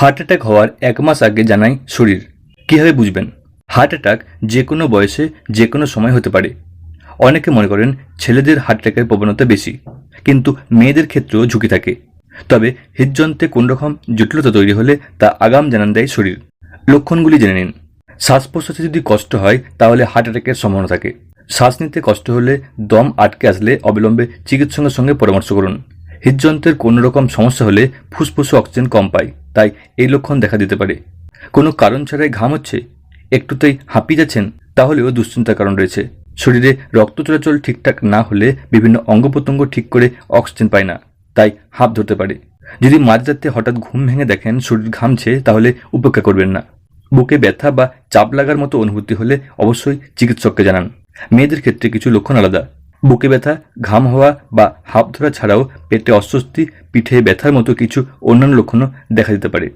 Heart attack হওয়ার এক মাস আগে জানায় শরীর। কীভাবে বুঝবেন? হার্ট অ্যাটাক যে কোনো বয়সে, যে কোনো সময় হতে পারে। অনেকে মনে করেন ছেলেদের হার্ট অ্যাটাকের প্রবণতা বেশি, কিন্তু মেয়েদের ক্ষেত্রেও ঝুঁকি থাকে। তবে হৃদযন্ত্রে কোন রকম জটিলতা তৈরি হলে তা আগাম জানান দেয় শরীর। লক্ষণগুলি জেনে নিন। শ্বাস প্রশ্বাসে যদি কষ্ট হয়, তাহলে হার্ট অ্যাটাকের সম্ভাবনা থাকে। শ্বাস নিতে কষ্ট হলে দম আটকে আসলে অবিলম্বে চিকিৎসকের সঙ্গে পরামর্শ করুন। হৃদযন্ত্রের কোনো রকম সমস্যা হলে ফুসফুসে অক্সিজেন কম পায়, তাই এই লক্ষণ দেখা দিতে পারে। কোনো কারণ ছাড়াই ঘাম হচ্ছে, একটুতেই হাঁপিয়ে যাচ্ছেন, তাহলেও দুশ্চিন্তার কারণ রয়েছে। শরীরে রক্ত চলাচল ঠিকঠাক না হলে বিভিন্ন অঙ্গ প্রত্যঙ্গ ঠিক করে অক্সিজেন পায় না, তাই হাঁপ ধরতে পারে। যদি মাঝরাতে হঠাৎ ঘুম ভেঙে দেখেন শরীর ঘামছে, তাহলে উপেক্ষা করবেন না। বুকে ব্যথা বা চাপ লাগার মতো অনুভূতি হলে অবশ্যই চিকিৎসককে জানান। মেয়েদের ক্ষেত্রে কিছু লক্ষণ আলাদা। বুকে ব্যথা, ঘাম হওয়া বা হাফ ধরা ছাড়াও পেটে অস্বস্তি, পিঠে ব্যথার মতো কিছু অন্যান্য লক্ষণও দেখা দিতে পারে।